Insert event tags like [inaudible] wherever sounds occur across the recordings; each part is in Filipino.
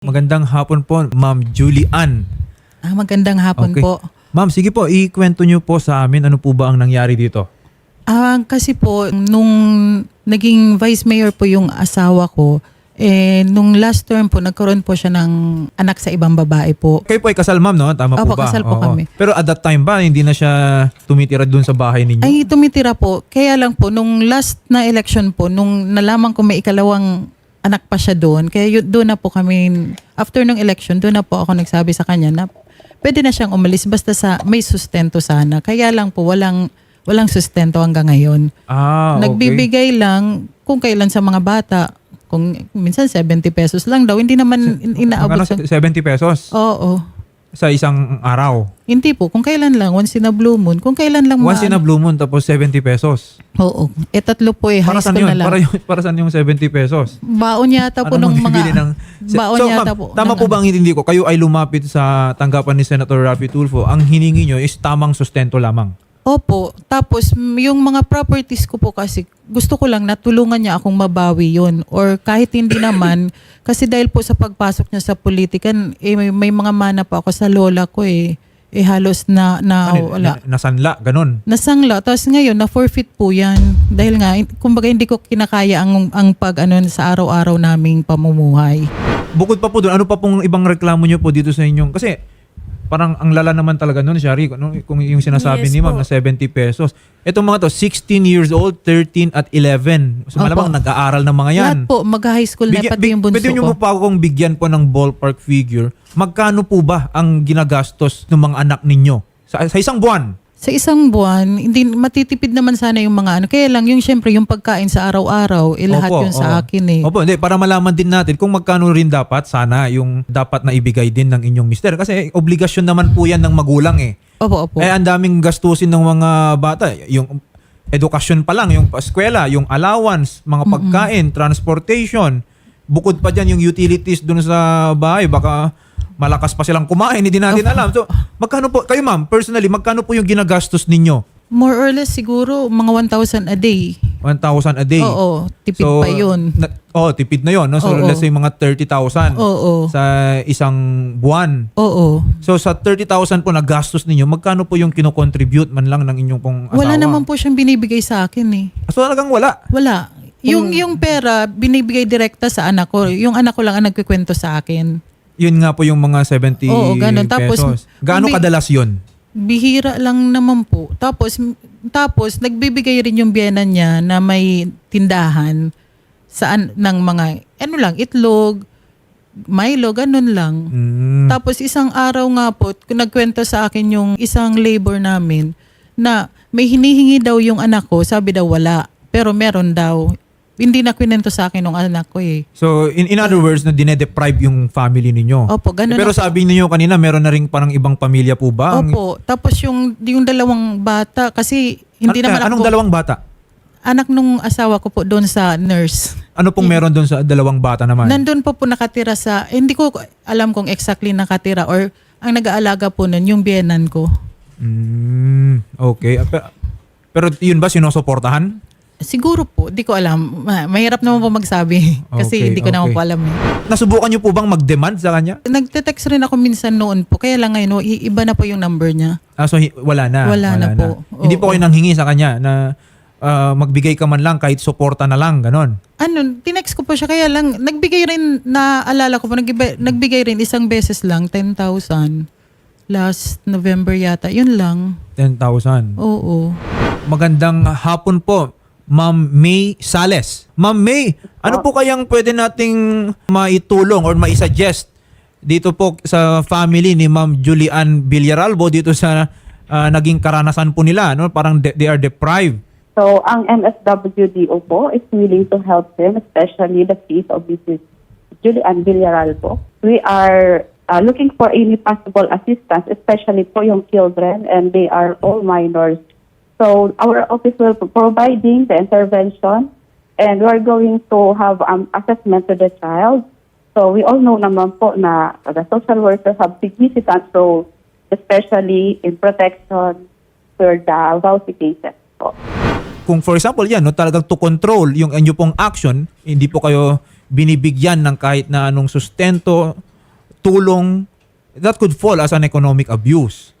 Magandang hapon po, Ma'am Julie Ann. Ah, magandang hapon Okay. po. Ma'am, sige po, ikwento niyo po sa amin ano po ba ang nangyari dito. Ah, kasi po, nung naging vice mayor po yung asawa ko, eh, nung last term po, nagkaroon po siya ng anak sa ibang babae po. Kayo po ay kasal, ma'am, no? Tama Opo, po ba? kasal po kami. Pero at that time ba, hindi na siya tumitira dun sa bahay ninyo? Ay, tumitira po. Kaya lang po, nung last na election po, nung nalaman ko may ikalawang anak pa siya doon, kaya yun, doon na po kami, after nung election, doon na po ako nagsabi sa kanya na pwede na siyang umalis basta sa may sustento sana. Kaya lang po, walang, walang sustento hanggang ngayon. ah, okay. Nagbibigay lang kung kailan sa mga bata. Kung minsan 70 pesos lang daw, hindi naman inaabot Ano, sa... 70 pesos Oo. Sa isang araw. Hindi po, kung kailan lang, once in a blue moon, kung kailan lang Once in a blue moon, tapos 70 pesos. Oo. E tatlo po eh, high Para saan school yun? na lang. Para, yun- para saan yung 70 pesos? Baon yata po Ano nung mga... ng... [laughs] baon so, yata ma'am, po. Tama ng po ano. ba ang intindi ko? Kayo ay lumapit sa tanggapan ni Senator Rafi Tulfo. Ang hiningi nyo is tamang sustento lamang. Opo. Tapos yung mga properties ko po kasi gusto ko lang natulungan niya akong mabawi yon Or kahit hindi [coughs] naman, kasi dahil po sa pagpasok niya sa politikan, eh, may, may mga mana pa ako sa lola ko eh. Eh halos na, na Ano, wala. na- nasanla, ganun. Nasangla. Tapos ngayon, na-forfeit po yan. Dahil nga, kumbaga hindi ko kinakaya ang, ang pag ano, sa araw-araw naming pamumuhay. Bukod pa po doon, ano pa pong ibang reklamo nyo po dito sa inyong... Kasi parang ang lala naman talaga noon, Shari, no? kung yung sinasabi Yes ni ma'am po. na 70 pesos. Itong mga to, 16 years old, 13 at 11. So Opo. malamang nag-aaral ng mga yan. Lahat po, mag-high school na Bigyan- pati yung bunso pwede nyo ko. po pa akong bigyan po ng ballpark figure. Magkano po ba ang ginagastos ng mga anak ninyo sa, sa isang buwan? Sa isang buwan, hindi matitipid naman sana yung mga ano. Kaya lang yung syempre yung pagkain sa araw-araw, eh, lahat Opo, yun sa oo. akin eh. Opo, hindi, para malaman din natin kung magkano rin dapat sana yung dapat na ibigay din ng inyong mister. Kasi obligasyon naman po yan ng magulang eh. Opo, opo. Eh, ang daming gastusin ng mga bata. Yung edukasyon pa lang, yung eskwela, yung allowance, mga pagkain, transportation. Bukod pa dyan yung utilities dun sa bahay. Baka malakas pa silang kumain, hindi natin alam. So, magkano po, kayo ma'am, personally, magkano po yung ginagastos ninyo? More or less siguro mga 1,000 a day. 1,000 a day. Oo, tipid pa yun. Na, oh, tipid na yun. No? So, Oo. let's say mga 30,000 Oo. sa isang buwan. Oo. So, sa 30,000 po na gastos ninyo, magkano po yung kinocontribute man lang ng inyong pong asawa? Wala naman po siyang binibigay sa akin eh. So, talagang wala. Wala. Yung yung pera binibigay direkta sa anak ko. Yung anak ko lang ang nagkikwento sa akin. Yun nga po yung mga 70 Oo, ganun. Tapos, pesos. Gaano may- kadalas yun? Bihira lang naman po. Tapos tapos nagbibigay rin yung biyena niya na may tindahan saan ng mga ano lang itlog, Milo, ganun lang. Mm. Tapos isang araw nga po, nagkwento sa akin yung isang labor namin na may hinihingi daw yung anak ko, sabi daw wala, pero meron daw. Hindi na kwento sa akin ng anak ko eh. So, in, in other words, na dinedeprive yung family ninyo. Opo, ganun Pero na po. sabi niyo kanina, meron na rin parang ibang pamilya po ba? Ang- Opo. Tapos yung, yung dalawang bata, kasi hindi Ano- naman Anong ako, dalawang bata? anak nung asawa ko po doon sa nurse. Ano pong meron doon sa dalawang bata naman? Nandun pa po nakatira sa, eh, hindi ko alam kung exactly nakatira or ang nag-aalaga po nun, yung biyenan ko. Mm, okay. Ah, pe- Pero yun ba sinusuportahan? Siguro po, di ko alam. Ma- Mahirap naman po magsabi [laughs] kasi Okay, hindi ko naman okay. po alam. eh. Nasubukan niyo po bang mag-demand sa kanya? Nagte-text rin ako minsan noon po, kaya lang ngayon, oh, i- iba na po yung number niya. Ah, so hi- wala na. Wala na po. Hindi po kayo nanghingi sa kanya na ah, magbigay ka man lang kahit suporta na lang, ganon. Ano, tinext ko po siya, kaya lang, nagbigay rin, naalala ko po, nagbigay, nagbigay rin isang beses lang, 10,000. Last November yata, yun lang. 10,000. Oo. Magandang hapon po, Ma'am May Sales. Ma'am May, ano po kayang pwede nating maitulong or maisuggest dito po sa family ni Ma'am Julian Villaralbo dito sa ah, naging karanasan po nila, no? Parang de- they are deprived. So, ang MSWDO po is willing to help them, especially the case of Mrs. Julian Villarreal po. We are uh, looking for any possible assistance, especially po yung children, and they are all minors. So, our office will providing the intervention, and we are going to have um, assessment to the child. So, we all know naman po na the social workers have significant role, especially in protection for the VAUSI cases po. Kung for example yan, no, talagang to control yung inyo pong action, hindi po kayo binibigyan ng kahit na anong sustento tulong that could fall as an economic abuse.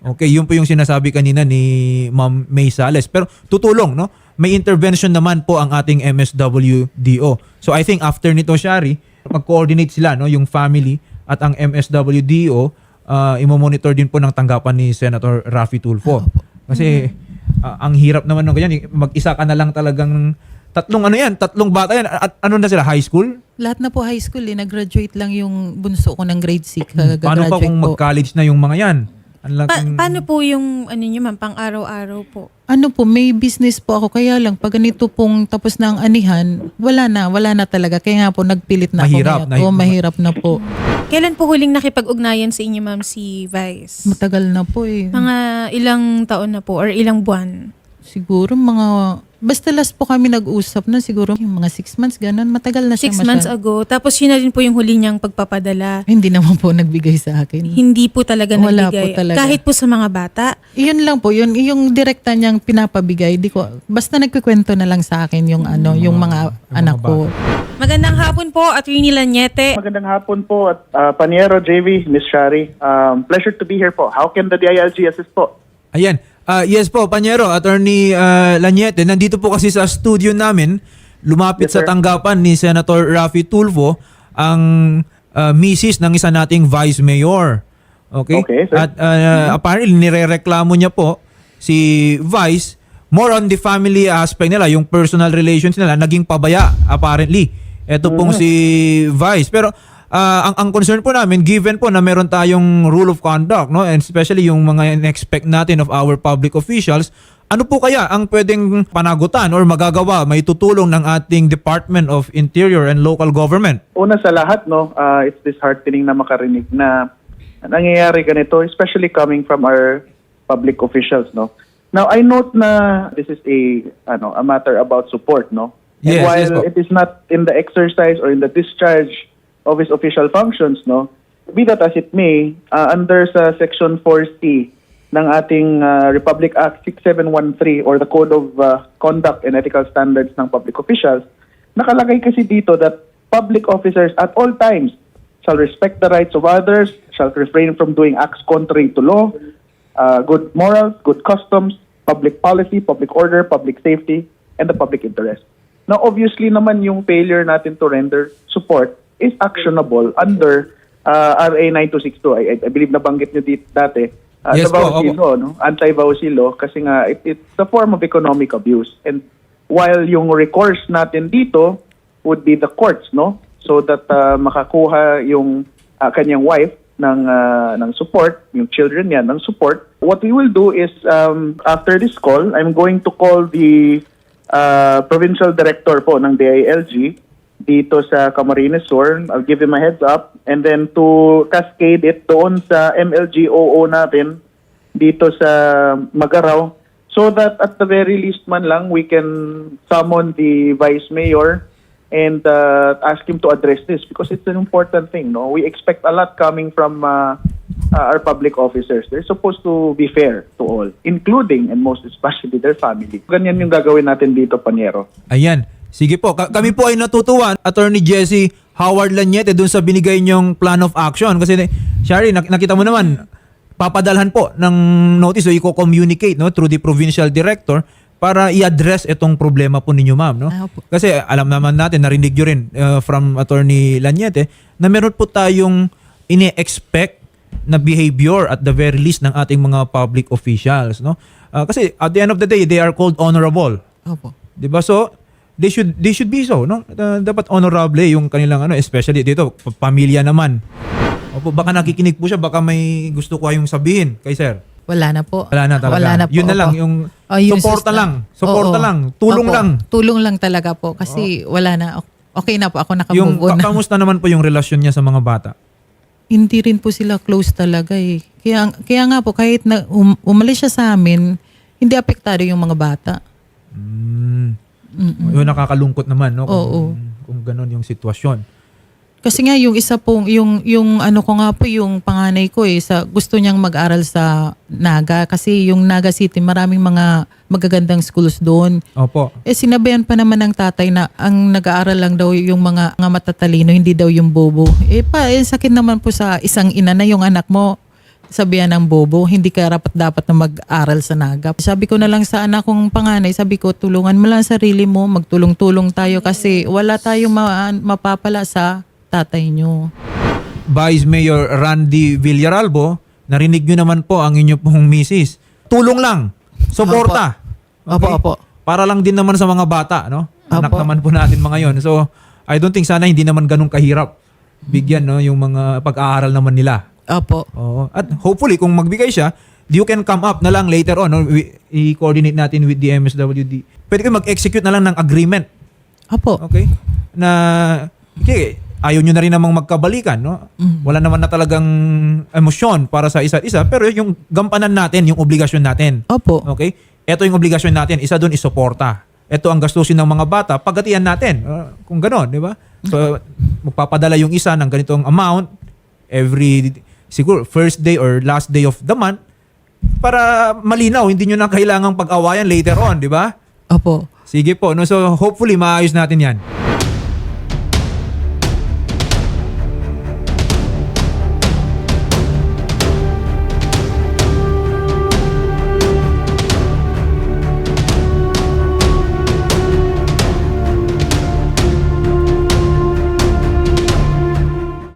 Okay, yun po yung sinasabi kanina ni Ma'am May Sales. Pero tutulong, no? May intervention naman po ang ating MSWDO. So I think after nito, Shari, mag-coordinate sila, no? Yung family at ang MSWDO, uh, imo-monitor din po ng tanggapan ni Senator Raffy Tulfo. Kasi uh, ang hirap naman ng ganyan, mag-isa ka na lang talagang tatlong ano yan, tatlong bata yan. At ano na sila, high school? Lahat na po high school eh. Nag-graduate lang yung bunso ko ng grade 6. Hmm. Paano pa kung mag-college na yung mga yan? Ang Pa- laking- paano po yung ano niyo ma'am, pang araw-araw po? Ano po, may business po ako. Kaya lang, pag ganito pong tapos na ang anihan, wala na, wala na talaga. Kaya nga po, nagpilit na Mahirap, ako. oh, mahirap na po. Kailan po huling nakipag-ugnayan sa inyo ma'am si Vice? Matagal na po eh. Mga ilang taon na po or ilang buwan? Siguro mga, basta last po kami nag-usap na siguro yung mga six months, ganun. Matagal na siya Six months ago. Tapos yun na rin po yung huli niyang pagpapadala. Hindi naman po nagbigay sa akin. Hindi po talaga Wala nagbigay. po talaga. Kahit po sa mga bata. Iyon lang po, yun, yung direkta niyang pinapabigay, di ko, basta nagkikwento na lang sa akin yung ano, yung mga yung anak ko. Magandang hapon po, Attorney Lanyete. Magandang hapon po at uh, Paniero, JV, Miss Shari. Um, pleasure to be here po. How can the DILG assist po? Ayan. Ah, yes po, Panyero, Attorney uh, Lanyete, nandito po kasi sa studio namin, lumapit Yes, sa sir. tanggapan ni Senator Raffy Tulfo ang ah, misis ng isa nating Vice Mayor. Okay? Okay, sir. At ah, apparently, nirereklamo niya po si Vice more on the family aspect nila, yung personal relations nila, naging pabaya apparently. Ito pong Mm-hmm. si Vice. Pero ah, ang, ang concern po namin, given po na meron tayong rule of conduct, no? and especially yung mga in-expect natin of our public officials, ano po kaya ang pwedeng panagutan or magagawa, may tutulong ng ating Department of Interior and Local Government? Una sa lahat, no, uh, it's disheartening na makarinig na nangyayari ganito, especially coming from our public officials, no. Now, I note na this is a ano a matter about support, no. And Yes, while yes po. it is not in the exercise or in the discharge of his official functions, no, be that as it may, uh, under sa Section 4C ng ating uh, Republic Act 6713 or the Code of uh, Conduct and Ethical Standards ng Public Officials, nakalagay kasi dito that public officers at all times shall respect the rights of others, shall refrain from doing acts contrary to law, uh, good morals, good customs, public policy, public order, public safety, and the public interest. Now, obviously naman yung failure natin to render support is actionable under uh, RA 9262. I, I believe nabanggit nyo dit, dati. Uh, Yes sa law, no? Law, kasi nga it, it's a form of economic abuse. And while yung recourse natin dito would be the courts, no? So that uh, makakuha yung uh, kanyang wife ng uh, ng support, yung children niya ng support. What we will do is um, after this call, I'm going to call the uh, provincial director po ng DILG dito sa Camarines Sur. I'll give him a heads up. And then to cascade it doon sa MLGOO natin dito sa Magaraw so that at the very least man lang we can summon the vice mayor and uh, ask him to address this because it's an important thing no? We expect a lot coming from uh, uh, our public officers. They're supposed to be fair to all including and most especially their family. Ganyan yung gagawin natin dito Panyero. Ayan. Sige po, ka- kami po ay natutuwa, Attorney Jesse Howard Lanyete, dun sa binigay niyong plan of action. Kasi, Shari, nak- nakita mo naman, papadalhan po ng notice o i-communicate no, through the provincial director para i-address itong problema po ninyo, ma'am. No? Ah, opo. Kasi alam naman natin, narinig nyo rin uh, from Attorney Lanyete, na meron po tayong ini-expect na behavior at the very least ng ating mga public officials. No? Uh, kasi at the end of the day, they are called honorable. Opo. 'Di ba? So they should they should be so, no? Uh, dapat honorable yung kanilang ano, especially dito pa- pamilya naman. Opo, baka nakikinig po siya, baka may gusto ko kayong sabihin kay sir. Wala na po. Wala na talaga. Wala na po. Yun na lang, opo. yung Oh, yun suporta lang. Suporta lang. Tulong Opo. lang. Tulong lang talaga po. Kasi wala na. Okay na po. Ako Yung nakamove on na. kamusta naman po yung relasyon niya sa mga bata? Hindi rin po sila close talaga eh. Kaya, kaya nga po, kahit na um- umalis siya sa amin, hindi apektado yung mga bata. Mm. Yung nakakalungkot naman, no? Kung, Oo. kung ganun yung sitwasyon. Kasi nga yung isa pong yung yung ano ko nga po yung panganay ko eh sa gusto niyang mag-aral sa Naga kasi yung Naga City maraming mga magagandang schools doon. Opo. Eh sinabayan pa naman ng tatay na ang nag-aaral lang daw yung mga, mga matatalino, hindi daw yung bobo. Eh pa, eh, sakit naman po sa isang ina na yung anak mo sabihan ng bobo, hindi ka rapat dapat na mag-aral sa naga. Sabi ko na lang sa anak kong panganay, sabi ko tulungan mo lang sarili mo, magtulong-tulong tayo kasi wala tayong ma- mapapala sa tatay nyo. Vice Mayor Randy Villaralbo, narinig nyo naman po ang inyo pong misis. Tulong lang. Suporta. Opo, opo. Para lang din naman sa mga bata, no? Anak Opo. naman po natin mga yon. So, I don't think sana hindi naman ganun kahirap bigyan no yung mga pag-aaral naman nila. Opo. Oo. At hopefully kung magbigay siya, you can come up na lang later on no? We- i-coordinate natin with the MSWD. Pwede kayo mag-execute na lang ng agreement Opo. Okay? Na, okay, ayaw nyo na rin namang magkabalikan, no? Wala naman na talagang emosyon para sa isa't isa, pero yung gampanan natin, yung obligasyon natin. Opo. Okay? Ito yung obligasyon natin, isa doon is suporta. Ito ang gastusin ng mga bata, pagkatian natin. Uh, kung ganon, di ba? So, magpapadala yung isa ng ganitong amount every, siguro, first day or last day of the month para malinaw, hindi nyo na kailangang pag-awayan later on, di ba? Opo. Sige po. No? So hopefully maayos natin yan.